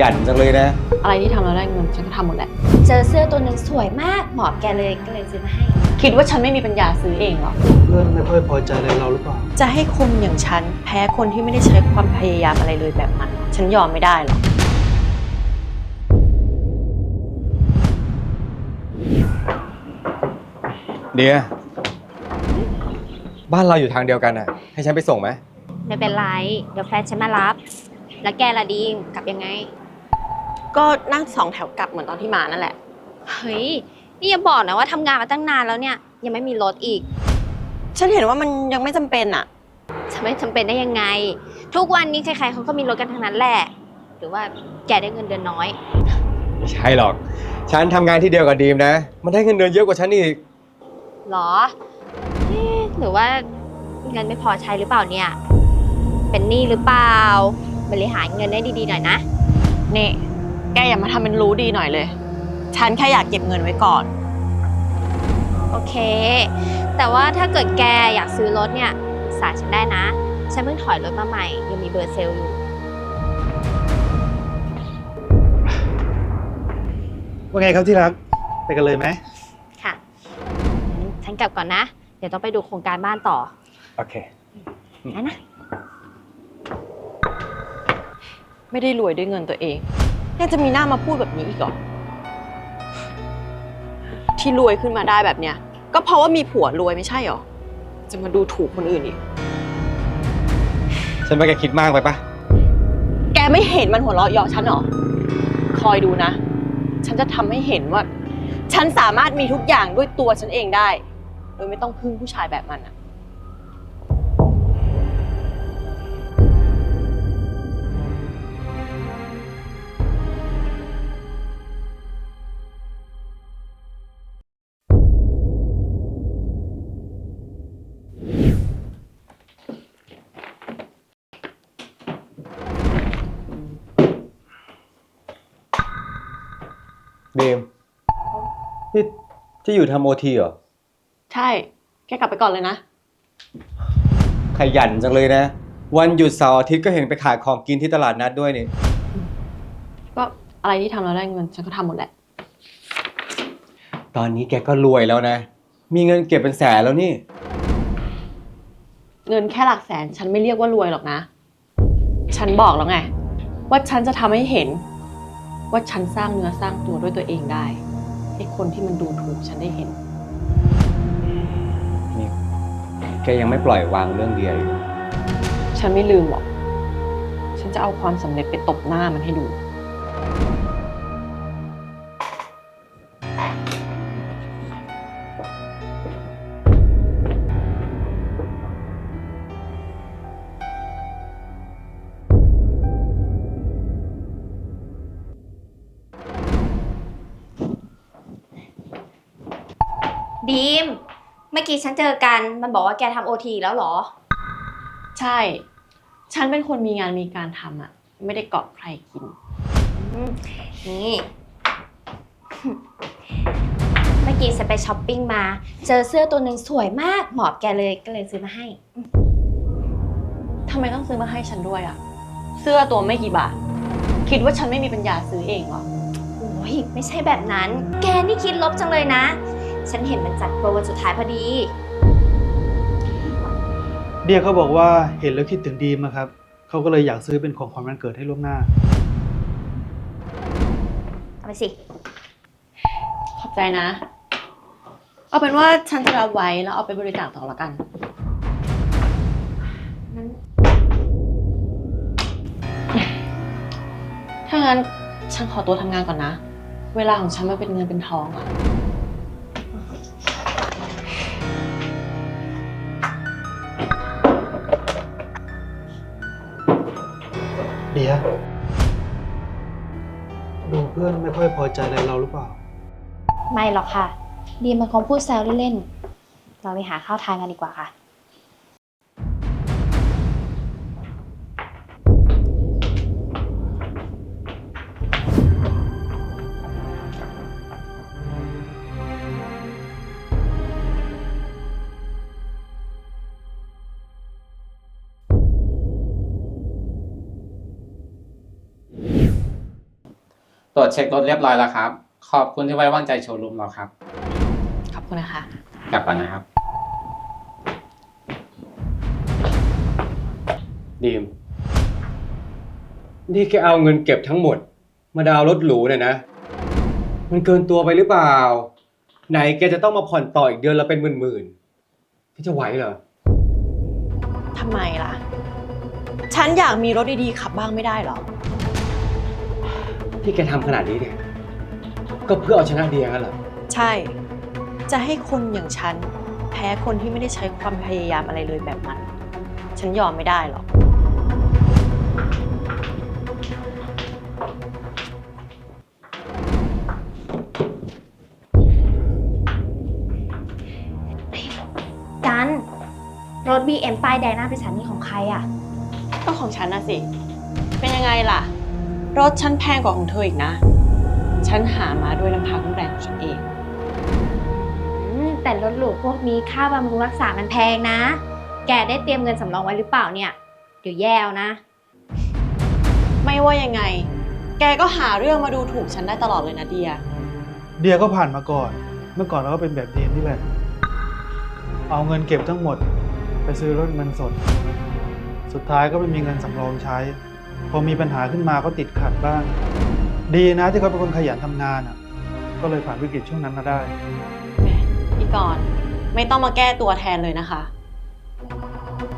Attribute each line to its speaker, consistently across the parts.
Speaker 1: ยันจังเลยนะ
Speaker 2: อะไรที่ทำแล้วได้เงินฉันก็ทำหมดแหละ
Speaker 3: เจอเสื้อตัวหนึ่งสวยมากเหมาะแกเลยก็เลยซื้อมาให้
Speaker 2: คิดว่าฉันไม่มีปัญญาซื้อเองเหรอ
Speaker 4: เพื่อนไม่ค่อยพอใจอะไรเราหรือเปล่า
Speaker 2: จะให้คนอย่างฉันแพ้คนที่ไม่ได้ใช้ความพยายามอะไรเลยแบบมัน ฉันยอมไม่ได้หรอก
Speaker 1: เดียบ้านเราอยู่ทางเดียวกันอะ ให้ฉันไปส่งไหม
Speaker 3: ไม่เป็นไร เดี๋ยวแฟนฉันมารับ แล้วแกละดีมกลับยังไง
Speaker 2: ก็นั่งสองแถวกลับเหมือนตอนที่มานั่นแหละ
Speaker 3: เฮ้ย นี่อย่าบอกนะว่าทำงานมาตั้งนานแล้วเนี่ย ยังไม่มีรถอีก
Speaker 2: ฉันเห็นว่ามันยังไม่จำเป็นอะ
Speaker 3: จะไม่จำเป็นได้ยังไง ทุกวันนี้ใครๆเขาก็มีรถกันทั้งนั้นแหละ หรือว่าแกได้เงินเดือนน้อย
Speaker 1: ไม่ใช่หรอก ฉันทำงานที่เดียวกับดีมนะ มันได้เงินเดือนเยอะกว่าฉันอีก
Speaker 3: หรอเอ๊ะหรือว่าเงินไม่พอใช้หรือเปล่าเนี่ย เป็นหนี้หรือเปล่า บริหารเงินได้ดีๆหน่อยนะ
Speaker 2: นี่ แกอย่ามาทำเป็นรู้ดีหน่อยเลย ฉันแค่อยากเก็บเงินไว้ก่อน
Speaker 3: โอเค แต่ว่าถ้าเกิดแกอยากซื้อรถเนี่ยปรึกษาฉันได้นะ ฉันเพิ่งถอยรถมาใหม่ ยังมีเบอร์เซลล์อยู่
Speaker 4: ว่าไงครับที่รัก ไปกันเลยไหม
Speaker 3: ค่ะงั้นฉันกลับก่อนนะ เดี๋ยวต้องไปดูโครงการบ้านต่อ
Speaker 1: โอเค
Speaker 3: นะนะ
Speaker 2: ไม่ได้รวยด้วยเงินตัวเองยังจะมีหน้ามาพูดแบบนี้อีกเหรอที่รวยขึ้นมาได้แบบเนี้ย ก็เพราะว่ามีผัวรวยไม่ใช่เหรอ จะมาดูถูกคนอื่นอีก
Speaker 1: ฉันว่าแกคิดมากไปปะ
Speaker 2: แกไม่เห็นมันหัวเราะเยาะฉันเหรอ คอยดูนะ ฉันจะทำให้เห็นว่า ฉันสามารถมีทุกอย่างด้วยตัวฉันเองได้ โดยไม่ต้องพึ่งผู้ชายแบบมันอะ
Speaker 1: ดีมนี่จะอยู่ทำโอทีเหรอ
Speaker 2: ใช่ แกกลับไปก่อนเลยนะ
Speaker 1: ขยันจังเลยนะ วันหยุดเสาร์อาทิตย์ก็เห็นไปขายของกินที่ตลาดนัดด้วยนี่
Speaker 2: ก็อะไรที่ทำแล้วได้เงิน ฉันก็ทำหมดแหละ
Speaker 1: ตอนนี้แกก็รวยแล้วนะ มีเงินเก็บเป็นแสนแล้วนี่
Speaker 2: เงินแค่หลักแสน ฉันไม่เรียกว่ารวยหรอกนะ ฉันบอกแล้วไง ว่าฉันจะทำให้เห็น ว่าฉันสร้างเนื้อสร้างตัวด้วยตัวเองได้ ให้คนที่มันดูถูกฉันได้เห็น
Speaker 1: นี่แกยังไม่ปล่อยวางเรื่องเดียอยู่
Speaker 2: ฉันไม่ลืมหรอก ฉันจะเอาความสำเร็จไปตบหน้ามันให้ดู
Speaker 3: บีม เมื่อกี้ฉันเจอกัน มันบอกว่าแกทำโอทีแล้วเหรอ
Speaker 2: ใช่ ฉันเป็นคนมีงานมีการทำอะไม่ได้เกาะใครกิน
Speaker 3: อืมนี่ เมื่อกี้ฉันไปช้อปปิ้งมา เจอเสื้อตัวหนึ่งสวยมากเหมาะแกเลยก็เลยซื้อมาให้
Speaker 2: ทำไมต้องซื้อมาให้ฉันด้วยอะเสื้อตัวไม่กี่บาท คิดว่าฉันไม่มีปัญญาซื้อเองเหรอ
Speaker 3: โอ้ยไม่ใช่แบบนั้น แกนี่คิดลบจังเลยนะ ฉันเห็นมันจัดโปรวันสุดท้ายพอดี
Speaker 4: เดียเขาบอกว่าเห็นแล้วคิดถึงดีมอะครับเขาก็เลยอยากซื้อเป็นของขวัญวันเกิดให้ล่วงหน้า
Speaker 3: เอาไปสิ
Speaker 2: ขอบใจนะ เอาเป็นว่าฉันจะรับไว้แล้วเอาไปบริจาคต่อละกัน
Speaker 3: งั้น
Speaker 2: ถ้างั้นฉันขอตัวทำงานก่อนนะ เวลาของฉันมันเป็นเงินเป็นทองอะ
Speaker 4: ดียดูเพื่อนไม่ค่อยพอใจอะไรเราหรือเปล่า
Speaker 3: ไม่หรอกค่ะ ดีมันคงพูดแซวเล่นๆ เราไปหาข้าวทานกันดีกว่าค่ะ
Speaker 5: ตรวจเช็ครถเรียบร้อยแล้วครับ ขอบคุณที่ไว้วางใจโชว์รูมเราครับ
Speaker 2: ขอบคุณนะคะ
Speaker 5: กลับก่อนนะครับ
Speaker 1: ดีม นี่แกเอาเงินเก็บทั้งหมด มาดาวน์รถหรูเนี่ยนะ มันเกินตัวไปหรือเปล่า ไหนแกจะต้องมาผ่อนต่ออีกเดือนละเป็นหมื่นๆพี่จะไหวเหรอ
Speaker 2: ทำไมล่ะ ฉันอยากมีรถดีๆขับบ้างไม่ได้เหรอ
Speaker 1: ที่แกทำขนาดนี้เนี่ย ก็เพื่อเอาชนะเดียกันเหรอ
Speaker 2: ใช่ จะให้คนอย่างฉัน แพ้คนที่ไม่ได้ใช้ความพยายามอะไรเลยแบบมัน ฉันยอมไม่ได้หรอก
Speaker 3: กัน รถ BM ป้ายแดงหน้าบริษัทนี้ของใครอะ
Speaker 2: ก็ของฉันนะสิ เป็นยังไงล่ะ รถฉันแพงกว่าของเธออีกนะ ฉันหามาด้วยน้ำพักน้ำแรงของฉันเอง
Speaker 3: อืมแต่รถหรูพวกนี้ค่าบำรุงรักษามันแพงนะ แกได้เตรียมเงินสำรองไว้หรือเปล่าเนี่ย เดี๋ยวแย่เอานะ
Speaker 2: ไม่ว่ายังไง แกก็หาเรื่องมาดูถูกฉันได้ตลอดเลยนะเดีย
Speaker 4: เดียก็ผ่านมาก่อน เมื่อก่อนเราก็เป็นแบบดีมนี่แหละ เอาเงินเก็บทั้งหมด ไปซื้อรถเงินสด สุดท้ายก็ไม่มีเงินสำรองใช้ พอมีปัญหาขึ้นมาก็ติดขัดบ้าง ดีนะที่เขาเป็นคนขยันทำงานอะ ก็เลยผ่านวิกฤตช่วงนั้นมาได้
Speaker 2: แหมพี่กรณ์ไม่ต้องมาแก้ตัวแทนเลยนะคะ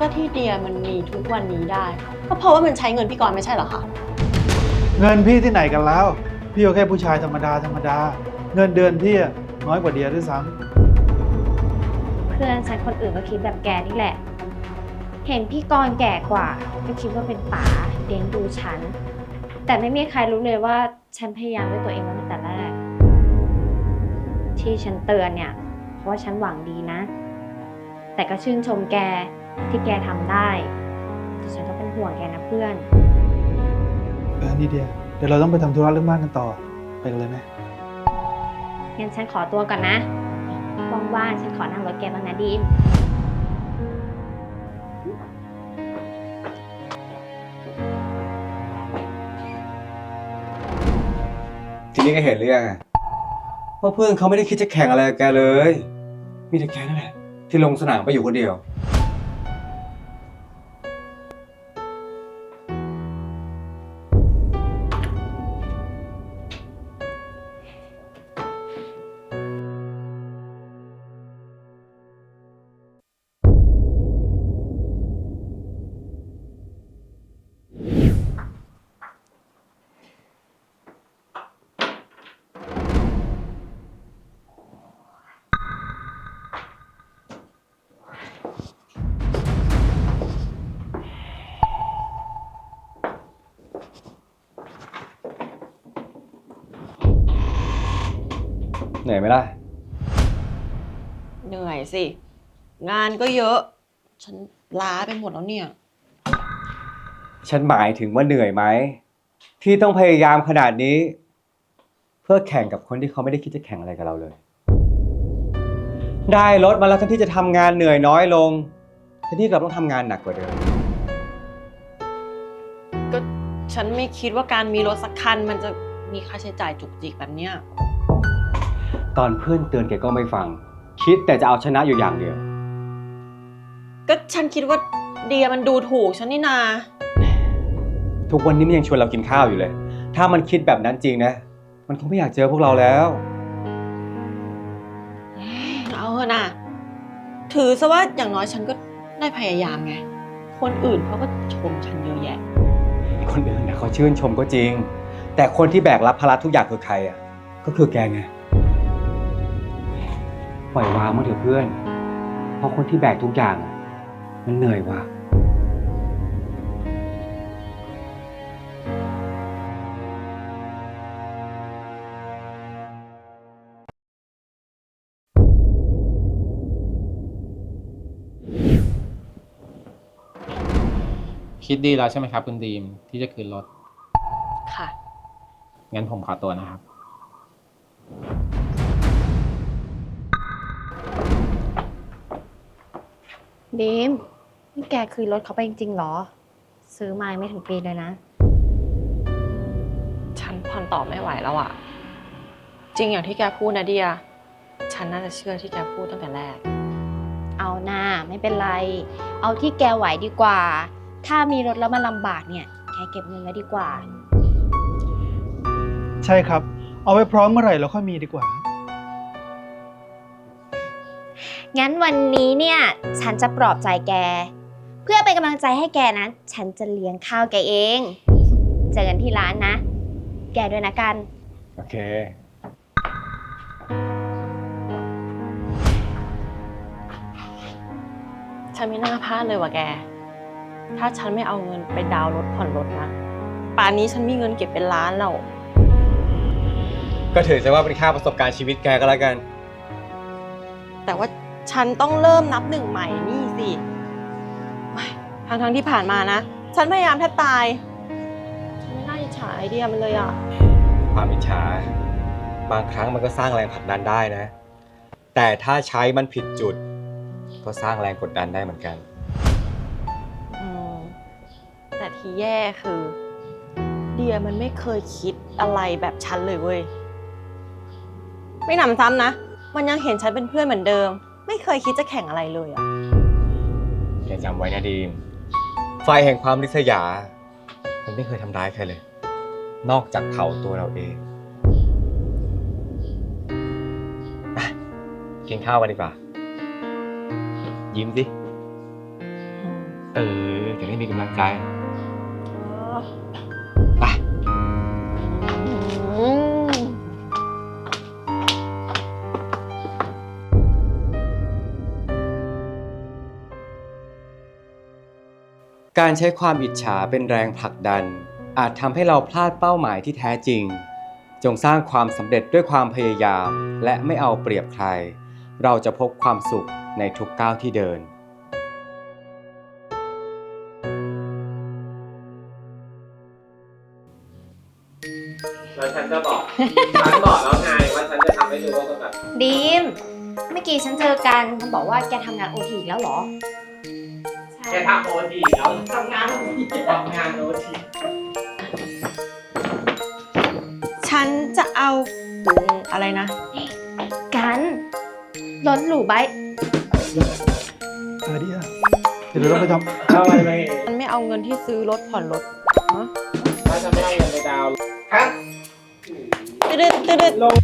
Speaker 2: ก็ที่เดียมันมีทุกวันนี้ได้ก็เพราะว่ามันใช้เงินพี่กรณ์ไม่ใช่เหรอคะ
Speaker 4: เงินพี่ที่ไหนกันแล้ว พี่ก็แค่ผู้ชายธรรมดาธรรมดา เงินเดือนพี่อะน้อยกว่าเดียด้วยซ้
Speaker 3: เพื่อนฉันคนอื่นก็คิดแบบแกนี่แหละ เห็นพี่กรณ์แก่กว่า ก็คิดว่าเป็นป๋า เลี้ยงดูฉัน แต่ไม่มีใครรู้เลยว่าฉันพยายามด้วยตัวเองมาตั้งแต่แรก ที่ฉันเตือนเนี่ยเพราะว่าฉันหวังดีนะ แต่ก็ชื่นชมแกที่แกทำได้แต่ฉันก็เป็นห่วงแกนะเพื่อนำ
Speaker 4: เออนี่เดียเดี๋ยวเราต้องไปทำธุระเรื่องบ้านกันต่อ ไปกันเลยไหม
Speaker 3: งั้นฉันขอตัวก่อนนะว่างๆฉันขอนั่งรถแกบ้างนะดีม
Speaker 1: นี่ก็เห็นหรือยังอะว่าเพื่อนเขาไม่ได้คิดจะแข่งอะไรกับแกเลย มีแต่แกนั่นแหละที่ลงสนามไปอยู่คนเดียว เหนื่อยไหมล่ะ
Speaker 2: เหนื่อยสิ งานก็เยอะ ฉันล้าไปหมดแล้วเนี่ย
Speaker 1: ฉันหมายถึงว่าเหนื่อยไหม ที่ต้องพยายามขนาดนี้ เพื่อแข่งกับคนที่เขาไม่ได้คิดจะแข่งอะไรกับเราเลย ได้รถมาแล้วทั้งที่จะทำงานเหนื่อยน้อยลงแทนที่เราต้องทำงานหนักกว่าเดิม
Speaker 2: ก็ฉันไม่คิดว่าการมีรถสักคันมันจะมีค่าใช้จ่ายจุกจิกแบบเนี้ย
Speaker 1: ตอนเพื่อนเตือนแกก็ไม่ฟัง คิดแต่จะเอาชนะอยู่อย่างเดียว
Speaker 2: ก็ฉันคิดว่าเดียมันดูถูกฉันนี่นา
Speaker 1: ทุกวันนี้มันยังชวนเรากินข้าวอยู่เลย ถ้ามันคิดแบบนั้นจริงนะ มันคงไม่อยากเจอพวกเราแล้ว
Speaker 2: เอาเถอะนะถือซะว่าอย่างน้อยฉันก็ได้พยายามไง คนอื่นเขาก็ชมฉันเยอะแยะ
Speaker 1: คนอื่นนะเขาชื่นชมก็จริง แต่คนที่แบกรับภาระทุกอย่างคือใครอะ ก็คือแกไง ปล่อยวางมั้างเถอะเพื่อน เพราะคนที่แบกทุกอย่างอะมันเหนื่อยว่ะ
Speaker 5: คิดดีแล้วใช่ไหมครับ คุณดีมที่จะคืนรถ
Speaker 2: ค่ะ
Speaker 5: งั้นผมขอตัวนะครับ
Speaker 3: ดีมนี่แกคือรถเขาไปจริงๆเหรอ ซื้อมายังไม่ถึงปีเลยนะ
Speaker 2: ใฉันผ่อนต่อไม่ไหวแล้วอะจริงอย่างที่แกพูดนะเดีย ฉันน่าจะเชื่อที่แกพูดตั้งแต่แรก
Speaker 3: เอาหน้าไม่เป็นไร เอาที่แกไหวดีกว่า ถ้ามีรถแล้วมันลำบากเนี่ยแกเก็บเงินไว้ดีกว่า
Speaker 4: ใช่ครับ เอาไว้พร้อมเมื่อไหร่เราค่อยมีดีกว่า
Speaker 3: งั้นวันนี้เนี่ยฉันจะปลอบใจแก เพื่อเป็นกำลังใจให้แกนะ ฉันจะเลี้ยงข้าวแกเอง เจอกันที่ร้านนะ แกด้วยนะกัน
Speaker 1: โอเค
Speaker 2: ฉันไม่น่าพลาดเลยว่ะแก ถ้าฉันไม่เอาเงินไปดาวน์รถผ่อนรถนะ ป่านนี้ฉันมีเงินเก็บเป็นล้านแล้ว
Speaker 1: ก็ถือซะว่าเป็นค่าประสบการณ์ชีวิตแกก็แล้วกัน
Speaker 2: แต่ว่า ฉันต้องเริ่มนับหนึ่งใหม่นี่สิทั้งทั้งๆที่ผ่านมานะ ฉันพยายามแทบตาย ฉันไม่น่าอิจฉาไอเดียมันเลยอะ
Speaker 1: ความอิจฉา บางครั้งมันก็สร้างแรงผลักดันได้นะ แต่ถ้าใช้มันผิดจุด ก็สร้างแรงกดดันได้เหมือนกัน
Speaker 2: อืมแต่ที่แย่คือ เดียมันไม่เคยคิดอะไรแบบฉันเลยเว้ย ไม่หนำซ้ำนะ มันยังเห็นฉันเป็นเพื่อนเหมือนเดิม ไม่เคยคิดจะแข่งอะไรเลยอะ
Speaker 1: แกจำไว้นะดีม ไฟแห่งความริษยา มันไม่เคยทำร้ายใครเลย นอกจากเผาตัวเราเองอะกินข้าวกันดีกว่า ยิ้มสิ เออ จะได้มีกำลังใจ การใช้ความอิจฉาเป็นแรงผลักดัน อาจทำให้เราพลาดเป้าหมายที่แท้จริง จงสร้างความสำเร็จด้วยความพยายาม และไม่เอาเปรียบใคร เราจะพบความสุขในทุกก้าวที่เดิน
Speaker 5: แล้วฉันก็บอก ฉันบอกแล้วไงว่าฉันจะทำให้ดูว่าแบบ
Speaker 3: ดีมเมื่อกี้ฉันเจอกันมันบอกว่าแกทำงานโอทีแล้วเหรอ
Speaker 5: แกทำโอทีแล้วทำงานโอทีทำงานโอที
Speaker 2: ฉันจะเอาอืมอะไรนะ
Speaker 3: กันรถหรูไบค์
Speaker 4: เออเดียเดี๋ยวเราไปทำ
Speaker 5: เอาอะไรไป
Speaker 2: ฉันไม่เอาเงินที่ซื้อรถผ่อนรถฮะ
Speaker 5: ถ้าจะไม่เอาเงินไปดาวน์ครับ
Speaker 2: ตึ๊ดตึ๊ดตึ๊ด
Speaker 5: ลง